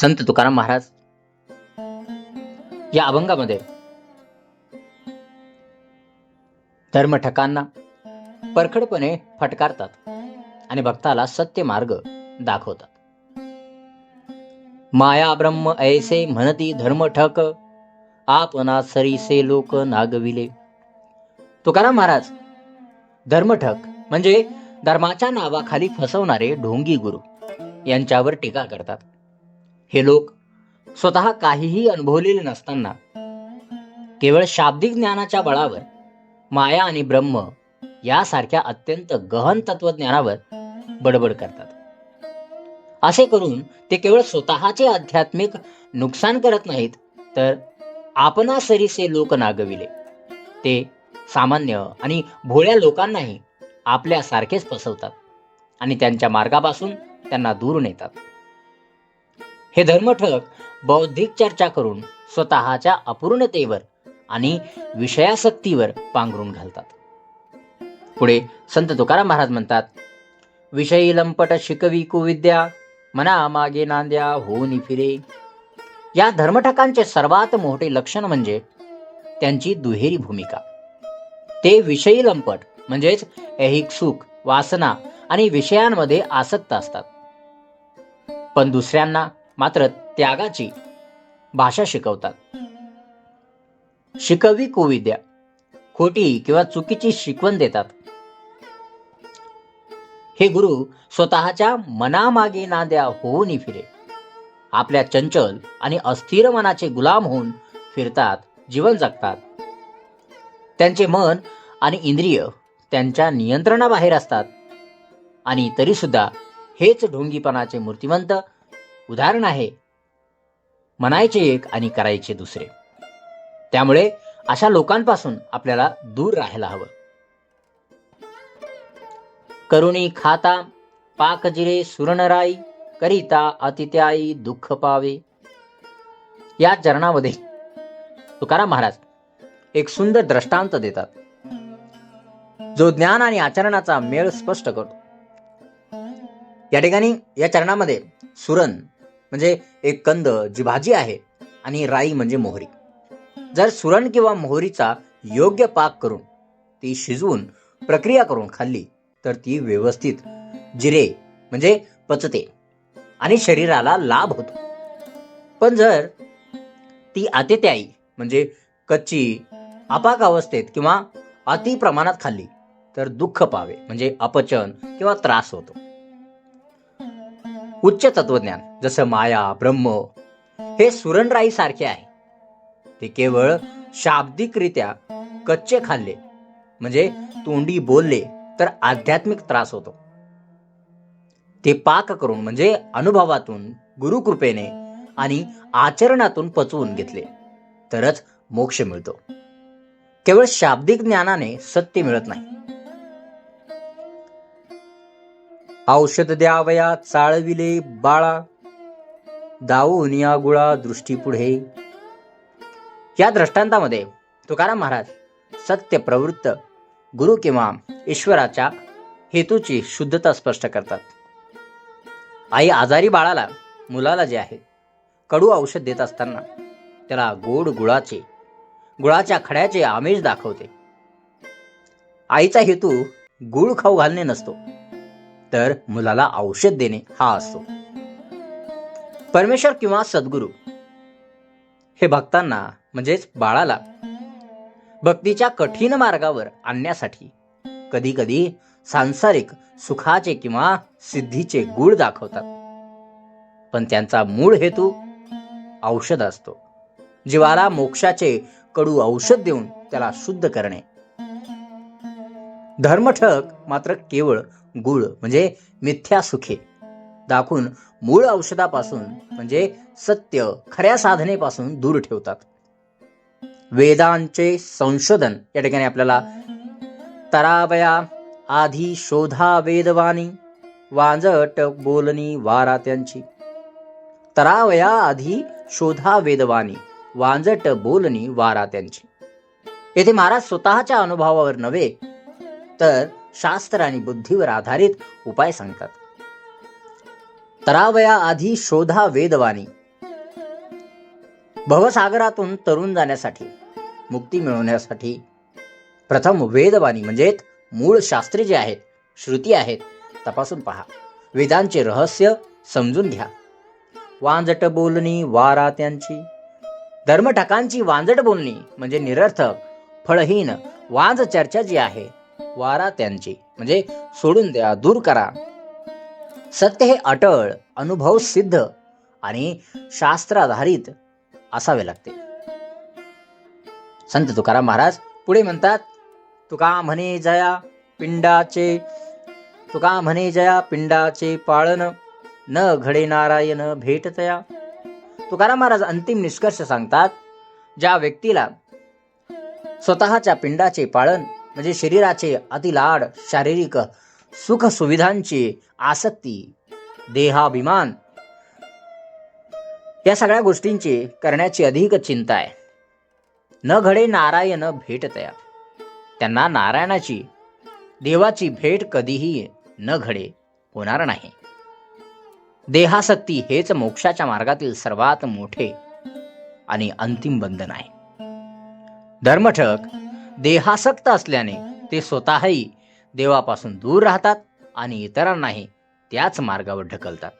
संत तुकाराम महाराज या अभंगामध्ये धर्मठकांना परखडपणे फटकारतात आणि भक्ताला सत्य मार्ग दाखवतात. माया ब्रह्म ऐसे म्हणती धर्मठक आपणा सरीसे लोक नागविले. तुकाराम महाराज धर्मठक म्हणजे धर्माच्या नावाखाली फसवणारे ढोंगी गुरु यांच्यावर टीका करतात. हे लोक स्वतः काहीही अनुभवलेले नसताना केवळ शाब्दिक ज्ञानाच्या बळावर माया आणि ब्रह्म यासारख्या अत्यंत गहन तत्वज्ञानावर बडबड करतात. असे करून ते केवळ स्वतःचे आध्यात्मिक नुकसान करत नाहीत तर आपणा सरीसे लोक नागविले. ते सामान्य आणि भोळ्या लोकांनाही आपल्यासारखेच फसवतात आणि त्यांच्या मार्गापासून त्यांना दूर नेतात. हे धर्मठक बौद्धिक चर्चा करून स्वतःच्या अपूर्णतेवर आणि विषयासक्तीवर पांघरून घालतात. पुढे संत तुकाराम महाराज म्हणतात विषयी लंपट शिकवी कुविद्या मना मागे नांद्या होऊन फिरे. या धर्मठकांचे सर्वात मोठे लक्षण म्हणजे त्यांची दुहेरी भूमिका. ते विषयी लंपट म्हणजेच ऐहिक सुख वासना आणि विषयांमध्ये आसक्त असतात. पण दुसऱ्यांना मात्र त्यागाची भाषा शिकवतात. शिकवी कुविद्या खोटी किंवा चुकीची शिकवण देतात. हे गुरु स्वतःच्या मनामागे नाद्या होऊन फिरे. आपल्या चंचल आणि अस्थिर मनाचे गुलाम होऊन फिरतात जीवन जगतात. त्यांचे मन आणि इंद्रिय त्यांच्या नियंत्रणाबाहेर असतात. आणि तरीसुद्धा हेच ढोंगीपणाचे मूर्तिमंत उदाहरण आहे. म्हणायचे एक आणि करायचे दुसरे. त्यामुळे अशा लोकांपासून आपल्याला दूर राहायला हवं. करुणी खाता पाकजिरे सुरणराई करिता अतिथ्याई दुःख पावे. या चरणामध्ये तुकाराम महाराज एक सुंदर दृष्टांत देतात. जो ज्ञान आणि आचरणाचा मेळ स्पष्ट करतो. या ठिकाणी या चरणामध्ये सुरण म्हणजे एक कंद जी भाजी आहे आणि राई म्हणजे मोहरी. जर सुरण किंवा मोहरीचा योग्य पाक करून ती शिजवून प्रक्रिया करून खाल्ली तर ती व्यवस्थित जिरे म्हणजे पचते आणि शरीराला लाभ होतो. पण जर ती आतेत्याई म्हणजे कच्ची अपाक अवस्थेत किंवा अति प्रमाणात खाल्ली तर दुःख पावे म्हणजे अपचन किंवा त्रास होतो. उच्च तत्वज्ञान जसं माया ब्रह्म हे सुरणराई सारखे आहे. ते केवळ शाब्दिकरित्या कच्चे खाल्ले म्हणजे तोंडी बोलले तर आध्यात्मिक त्रास होतो. ते पाक करून म्हणजे अनुभवातून गुरुकृपेने आणि आचरणातून पचवून घेतले तरच मोक्ष मिळतो. केवळ शाब्दिक ज्ञानाने सत्य मिळत नाही. औषध द्यावया चाळविले बाळा. दावून या गुळा दृष्टी पुढे या दृष्टांतामध्ये तुकाराम महाराज सत्य प्रवृत्त गुरु किंवा ईश्वराच्या हेतूची शुद्धता स्पष्ट करतात. आई आजारी बाळाला मुलाला जे आहे कडू औषध देत असताना त्याला गोड गुळाचे गुळाच्या खड्याचे आमिष दाखवते. आईचा हेतू गुळ खाऊ घालणे नसतो. तर मुलाला औषध देणे हा असतो परमेश्वर किंवा सद्गुरू हे भक्तांना म्हणजेच बाळाला भक्तीच्या कठीण मार्गावर आणण्यासाठी कधी कधी सांसारिक सुखाचे किंवा सिद्धीचे गुळ दाखवतात. पण त्यांचा मूळ हेतू औषध असतो. जीवाला मोक्षाचे कडू औषध देऊन त्याला शुद्ध करणे. धर्मठक मात्र केवळ गुळ म्हणजे मिथ्या सुखे. दाखवून मूळ औषधापासून म्हणजे सत्य खऱ्या साधनेपासून दूर ठेवतात. वेदांचे संशोधन या ठिकाणी आपल्याला तरावया आधी शोधा वेदवाणी वांजट बोलणी वारा त्यांची तरावया आधी शोधा वेदवाणी वांजट बोलणी वारा त्यांची येथे महाराज स्वतःच्या अनुभवावर नव्हे तर शास्त्र आणि बुद्धीवर आधारित उपाय सांगतात. तरावया आधी शोधा वेदवाणी. भवसागरातून तरुण जाण्यासाठी मुक्ती मिळवण्यासाठी प्रथम वेदवाणी म्हणजे मूळ शास्त्रे जे आहेत श्रुती आहेत तपासून पहा. वेदांचे रहस्य समजून घ्या. वांजट बोलणी वारा त्यांची. धर्मठकांची वांजट बोलणी म्हणजे निरर्थक फळहीन वांज चर्चा जी आहे वारा त्यांची. म्हणजे सोडून द्या दूर करा. सत्य हे अटळ अनुभव सिद्ध आणि शास्त्राधारित असावे लागते. संत तुकाराम महाराज पुढे म्हणतात तुका म्हणे जया पिंडाचे तुका म्हणे जया पिंडाचे पाळन न घडे नारायण भेटतया. तुकाराम महाराज अंतिम निष्कर्ष सांगतात ज्या व्यक्तीला स्वतःच्या पिंडाचे पाळन म्हणजे शरीराचे अतिलाड शारीरिक सुख सुविधांची आसक्ती देहाभिमान या सगळ्या गोष्टींची करण्याची अधिक चिंता आहे. न घडे नारायण भेटतया त्यांना नारायणाची देवाची भेट कधीही न घडे होणार नाही. देहासक्ती हेच मोक्षाच्या मार्गातील सर्वात मोठे आणि अंतिम बंधन आहे. धर्मठक देहासक्त असल्याने ते स्वतःही देवापासून दूर राहतात आणि इतरांनाही त्याच मार्गावर ढकलतात.